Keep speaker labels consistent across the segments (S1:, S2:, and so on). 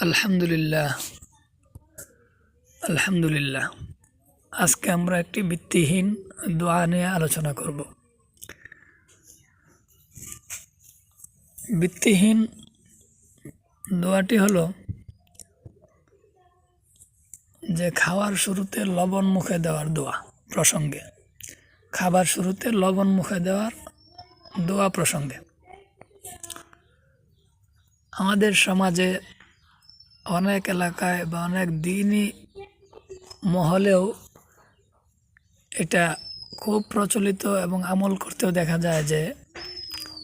S1: আলহামদুলিল্লাহ। আলহামদুলিল্লাহ। আজকে আমরা একটি ভিত্তিহীন দোয়া নিয়ে আলোচনা করব। ভিত্তিহীন দোয়াটি হলো যে খাওয়ার শুরুতে লবণ মুখে দেওয়ার দোয়া প্রসঙ্গে। খাবার শুরুতে লবণ মুখে দেওয়ার দোয়া প্রসঙ্গে। আমাদের সমাজে অনেক এলাকায় বা অনেক দিনই মহলেও এটা খুব প্রচলিত এবং আমল করতেও দেখা যায় যে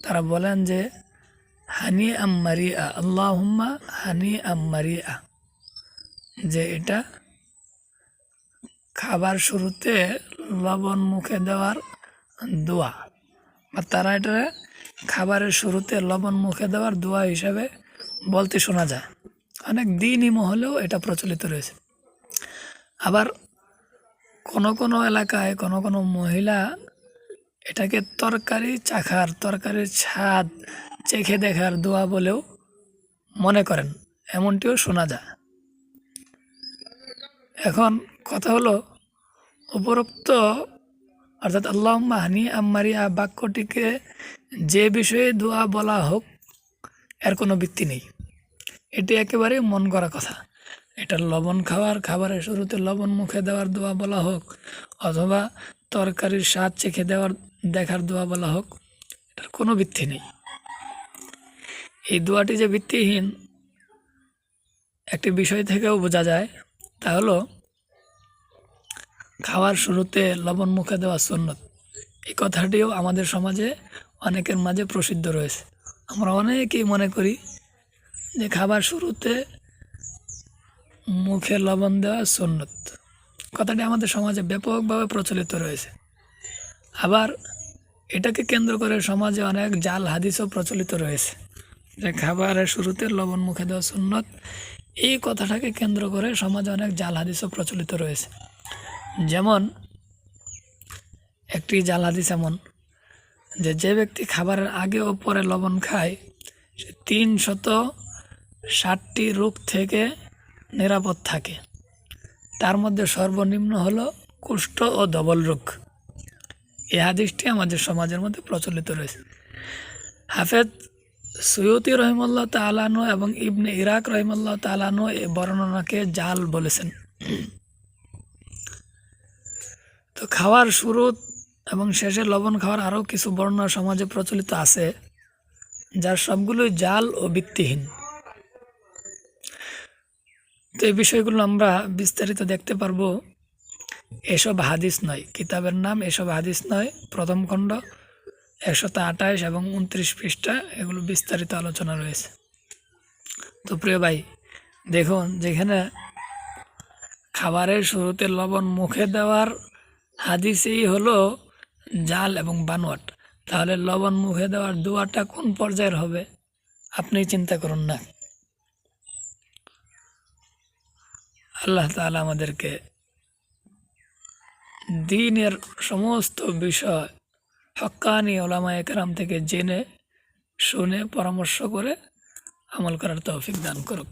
S1: তারা বলেন যে হানি আম মারিয়া আল্লাহ হুম্মা হানি আম মারিয়া। যে এটা খাবার শুরুতে লবণ মুখে দেওয়ার দোয়া। বা তারা এটা খাবারের শুরুতে লবণ মুখে দেওয়ার দোয়া হিসাবে বলতে শোনা যায়। অনেক দিনই মহলেও এটা প্রচলিত রয়েছে। আবার কোনো কোনো এলাকায় কোনো কোনো মহিলা এটাকে তরকারি চাখার, তরকারির স্বাদ চেখে দেখার দোয়া বলেও মনে করেন, এমনটিও শোনা যায়। এখন কথা হলো, উপরোক্ত অর্থাৎ আল্লাহ হানি আম্মারিয়া বাক্যটিকে যে বিষয়ে দোয়া বলা হোক, এর কোনো ভিত্তি নেই। এটি একেবারেই মন করা কথা। এটা লবণ খাওয়ার খাবারের শুরুতে লবণ মুখে দেওয়ার দোয়া বলা হোক, অথবা তরকারির স্বাদ চেখে দেওয়ার, দেখার দোয়া বলা হোক, এটার কোনো ভিত্তি নেই। এই দোয়াটি যে ভিত্তিহীন, একটি বিষয় থেকেও বোঝা যায়, তা হলো, খাওয়ার শুরুতে লবণ মুখে দেওয়া সুন্নত। এই কথাটিও আমাদের সমাজে অনেকের মাঝে প্রসিদ্ধ রয়েছে। আমরা অনেকেই মনে করি যে খাবার শুরুতে মুখে লবণ দেওয়া সুন্নত। কথাটি আমাদের সমাজে ব্যাপকভাবে প্রচলিত রয়েছে। আবার এটাকে কেন্দ্র করে সমাজে অনেক জাল হাদিসও প্রচলিত রয়েছে যে খাবারের শুরুতে লবণ মুখে দেওয়া সুন্নত। এই কথাটাকে কেন্দ্র করে সমাজে অনেক জাল হাদিসও প্রচলিত রয়েছে। যেমন একটি জাল হাদিস এমন যে যে ব্যক্তি খাবারের আগে ও পরে লবণ খায়, সে তিন শত ষাটটি রোগ থেকে নিরাপদ থাকে। তার মধ্যে সর্বনিম্ন হলো কুষ্ঠ ও ধবল রোগ। এই হাদিসটি আমাদের সমাজের মধ্যে প্রচলিত রয়েছে। হাফেজ সৈয়দি রহিমুল্লাহ তালানো এবং ইবনে ইরাক রহিমুল্লাহ তালানো এই বর্ণনাকে জাল বলেছেন। তো খাওয়ার শুরু এবং শেষে লবণ খাওয়ার আরও কিছু বর্ণনা সমাজে প্রচলিত আছে, যার সবগুলোই জাল ও ভিত্তিহীন। এই বিষয়গুলো আমরা বিস্তারিত দেখতে পারব। এসব হাদিস নয়। কিতাবের নাম এসব হাদিস নয়। প্রথম খণ্ড একশত আঠাশ এবং উনত্রিশ পৃষ্ঠা, এগুলো বিস্তারিত আলোচনা রয়েছে। তো প্রিয় ভাই, দেখুন, যেখানে খাবারের শুরুতে লবণ মুখে দেওয়ার হাদিসেই হলো জাল এবং বানোয়াট তাহলে লবণ মুখে দেওয়ার দোয়াটা কোন পর্যায়ের হবে? আপনি চিন্তা করুন না। আল্লাহ তালা আমাদেরকে দিনের সমস্ত বিষয় হক্কানি ওলামা একরাম থেকে জেনে, শুনে, পরামর্শ করে আমল করার তৌফিক দান করুক।